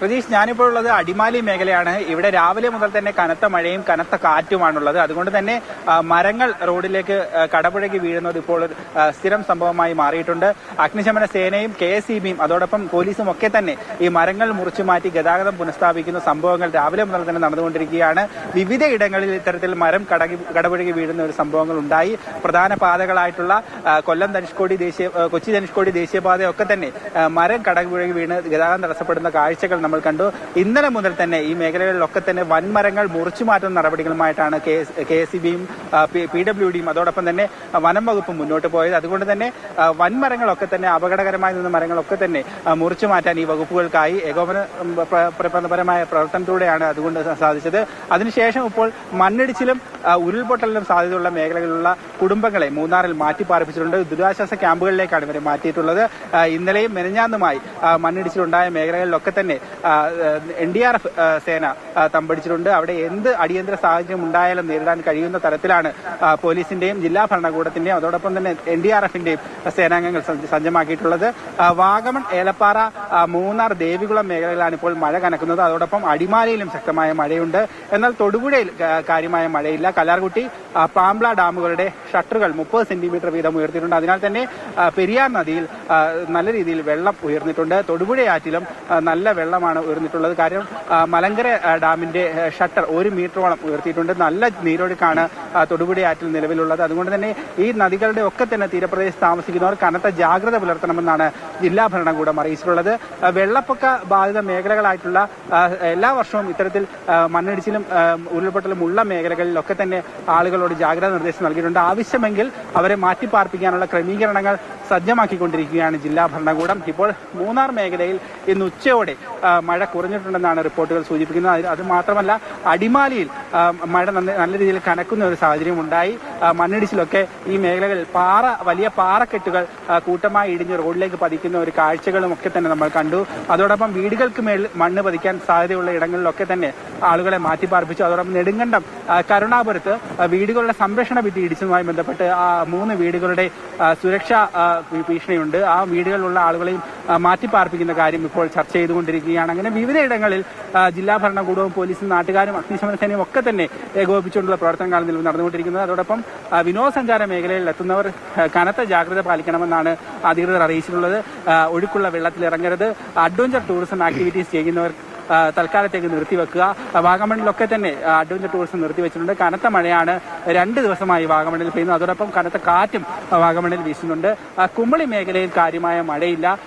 പ്രതീഷ് ഞാനിപ്പോൾ ഉള്ളത് അടിമാലി മേഖലയാണ്. ഇവിടെ രാവിലെ മുതൽ തന്നെ കനത്ത മഴയും കനത്ത കാറ്റുമാണുള്ളത്. അതുകൊണ്ട് തന്നെ മരങ്ങൾ റോഡിലേക്ക് കടപുഴകി വീഴുന്നത് ഇപ്പോൾ സ്ഥിരം സംഭവമായി മാറിയിട്ടുണ്ട്. അഗ്നിശമന സേനയും കെ എസ് ഇ ബിയും അതോടൊപ്പം പോലീസും ഒക്കെ തന്നെ ഈ മരങ്ങൾ മുറിച്ചു മാറ്റി ഗതാഗതം പുനഃസ്ഥാപിക്കുന്ന സംഭവങ്ങൾ രാവിലെ മുതൽ തന്നെ നടന്നുകൊണ്ടിരിക്കുകയാണ്. വിവിധ ഇടങ്ങളിൽ ഇത്തരത്തിൽ മരം കടകി കടപുഴകി വീഴുന്ന ഒരു സംഭവങ്ങൾ ഉണ്ടായി പ്രധാന പാതകളായിട്ടുള്ള കൊല്ലം ധനുഷ്കോടി ദേശീയ കൊച്ചി ധനുഷ്കോടി ദേശീയപാതയൊക്കെ തന്നെ മരം കടപുഴകി വീണ് ഗതാഗതം തടസ്സപ്പെടുന്ന കാഴ്ചകൾ നമ്മൾ കണ്ടു. ഇന്നലെ മുതൽ തന്നെ ഈ മേഖലകളിലൊക്കെ തന്നെ വൻമരങ്ങൾ മുറിച്ചു മാറ്റുന്ന നടപടികളുമായിട്ടാണ് കെ എസ് സി ബിയും പി ഡബ്ല്യു ഡിയും അതോടൊപ്പം തന്നെ വനം വകുപ്പ് മുന്നോട്ട് പോയത്. അതുകൊണ്ട് തന്നെ വൻമരങ്ങളൊക്കെ തന്നെ അപകടകരമായി നിന്ന മരങ്ങളൊക്കെ തന്നെ മുറിച്ചു മാറ്റാൻ ഈ വകുപ്പുകൾക്കായി ഏകോപന ഉം, പ്രപരമായ പ്രവർത്തനത്തിലൂടെയാണ് അതുകൊണ്ട് സാധിച്ചത്. അതിനുശേഷം ഇപ്പോൾ മണ്ണിടിച്ചിലും ഉരുൾപൊട്ടലിനും സാധ്യതയുള്ള മേഖലകളിലുള്ള കുടുംബങ്ങളെ മൂന്നാറിൽ മാറ്റി പാർപ്പിച്ചിട്ടുണ്ട് ദുരിതാശ്വാസ ക്യാമ്പുകളിലേക്കാണ് ഇവരെ മാറ്റിയിട്ടുള്ളത്. ഇന്നലെയും മെനഞ്ഞാന്നുമായി മണ്ണിടിച്ചിലുണ്ടായ മേഖലകളിലൊക്കെ തന്നെ എൻ ഡി ആർ എഫ് സേന തമ്പടിച്ചിട്ടുണ്ട്. അവിടെ എന്ത് അടിയന്തര സാഹചര്യം ഉണ്ടായാലും നേരിടാൻ കഴിയുന്ന തരത്തിലാണ് പോലീസിന്റെയും ജില്ലാ ഭരണകൂടത്തിന്റെയും അതോടൊപ്പം തന്നെ എൻ ഡി ആർ എഫിന്റെയും സേനാംഗങ്ങൾ സജ്ജമാക്കിയിട്ടുള്ളത്. വാഗമൺ ഏലപ്പാറ മൂന്നാർ ദേവികുളം മേഖലകളിലാണ് ഇപ്പോൾ മഴ കനക്കുന്നത്. അതോടൊപ്പം അടിമാലിയിലും ശക്തമായ മഴയുണ്ട്. എന്നാൽ തൊടുപുഴയിൽ കാര്യമായ മഴയില്ല. കലാർകുട്ടി പാംബ്ല ഡാമുകളുടെ ഷട്ടറുകൾ മുപ്പത് സെന്റിമീറ്റർ വീതം ഉയർത്തിയിട്ടുണ്ട്. അതിനാൽ തന്നെ പെരിയാർ നദിയിൽ നല്ല രീതിയിൽ വെള്ളം ഉയർന്നിട്ടുണ്ട്. തൊടുപുഴയാറ്റിലും നല്ല വെള്ളമാണ് ഉയർന്നിട്ടുള്ളത്. കാര്യം മലങ്കര ഡാമിന്റെ ഷട്ടർ ഒരു മീറ്ററോളം ഉയർത്തിയിട്ടുണ്ട്. നല്ല നീരൊഴുക്കാണ് ആ, തൊടുപുഴയാറ്റിൽ നിലവിലുള്ളത്. അതുകൊണ്ട് തന്നെ ഈ നദികളുടെ ഒക്കെ തന്നെ തീരപ്രദേശത്ത് താമസിക്കുന്നവർ കനത്ത ജാഗ്രത പുലർത്തണമെന്നാണ് ജില്ലാ ഭരണകൂടം അറിയിച്ചിട്ടുള്ളത്. വെള്ളപ്പൊക്ക ബാധിത മേഖലകളായിട്ടുള്ള എല്ലാ വർഷവും ഇത്തരത്തിൽ മണ്ണിടിച്ചിലും ഉരുൾപൊട്ടലും ഉള്ള മേഖലകളിലൊക്കെ തന്നെ ആളുകളോട് ജാഗ്രതാ നിർദ്ദേശം നൽകിയിട്ടുണ്ട്. ആവശ്യമെങ്കിൽ അവരെ മാറ്റിപ്പാർപ്പിക്കാനുള്ള ക്രമീകരണങ്ങൾ സജ്ജമാക്കിക്കൊണ്ടിരിക്കുകയാണ് ജില്ലാ ഭരണകൂടം. ഇപ്പോൾ മൂന്നാർ മേഖലയിൽ ഇന്ന് ഉച്ചയോടെ മഴ കുറഞ്ഞിട്ടുണ്ടെന്നാണ് റിപ്പോർട്ടുകൾ സൂചിപ്പിക്കുന്നത്. അത് മാത്രമല്ല അടിമാലിയിൽ മഴ നല്ല രീതിയിൽ കനക്കുന്ന ഒരു സാഹചര്യം ഉണ്ടായി. മണ്ണിടിച്ചിലൊക്കെ ഈ മേഖലകളിൽ പാറ വലിയ പാറക്കെട്ടുകൾ കൂട്ടമായി ഇടിഞ്ഞ് റോഡിലേക്ക് പതിക്കുന്ന ഒരു കാഴ്ചകളും ഒക്കെ തന്നെ നമ്മൾ കണ്ടു. അതോടൊപ്പം വീടുകൾക്ക് മേൽ മണ്ണ് പതിക്കാൻ സാധ്യതയുള്ള ഇടങ്ങളിലൊക്കെ തന്നെ ആളുകളെ മാറ്റിപ്പാർപ്പിച്ചു. അതോടൊപ്പം നെടുങ്കണ്ടം കരുണാപുരത്ത് വീടുകളുടെ സംരക്ഷണ ഭിത്തി ഇടിച്ചതുമായി ബന്ധപ്പെട്ട് ആ മൂന്ന് വീടുകളുടെ സുരക്ഷാ ഭീഷണിയുണ്ട്. ആ വീടുകളിലുള്ള ആളുകളെയും മാറ്റിപ്പാർപ്പിക്കുന്ന കാര്യം ഇപ്പോൾ ചർച്ച ചെയ്തുകൊണ്ടിരിക്കുകയാണ്. അങ്ങനെ വിവിധ ഇടങ്ങളിൽ ജില്ലാ ഭരണകൂടവും പോലീസും നാട്ടുകാരും അഗ്നിശമന സേനയും ഒക്കെ തന്നെ ഏകോപിപ്പിച്ചുകൊണ്ടുള്ള പ്രവർത്തനങ്ങളാണ് നിലവിൽ നടന്നുകൊണ്ടിരിക്കുന്നത്. അതോടൊപ്പം വിനോദസഞ്ചാര മേഖലയിൽ എത്തുന്നവർ കനത്ത ജാഗ്രത പാലിക്കണമെന്നാണ് അധികൃതർ അറിയിച്ചിട്ടുള്ളത്. ഒഴുക്കുള്ള വെള്ളത്തിൽ ഇറങ്ങരുത്. അഡ്വഞ്ചർ ടൂറിസം ആക്ടിവിറ്റീസ് ചെയ്യുന്നവർ തൽക്കാലത്തേക്ക് നിർത്തിവെക്കുക. വാഗമണിലൊക്കെ തന്നെ അഡ്വഞ്ചർ ടൂറിസം നിർത്തിവെച്ചിട്ടുണ്ട്. കനത്ത മഴയാണ് രണ്ട് ദിവസമായി വാഗമണിൽ പെയ്യുന്നത്. അതോടൊപ്പം കനത്ത കാറ്റും വാഗമണിൽ വീശുന്നുണ്ട്. കുമളി മേഖലയിൽ കാര്യമായ മഴയില്ല.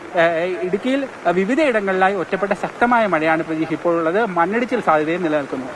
ഇടുക്കിയിൽ വിവിധയിടങ്ങളിലായി ഒറ്റപ്പെട്ട ശക്തമായ മഴയാണ് ഉള്ളത് മണ്ണിടിച്ചിൽ സാധ്യതയും നിലനിൽക്കുന്നു.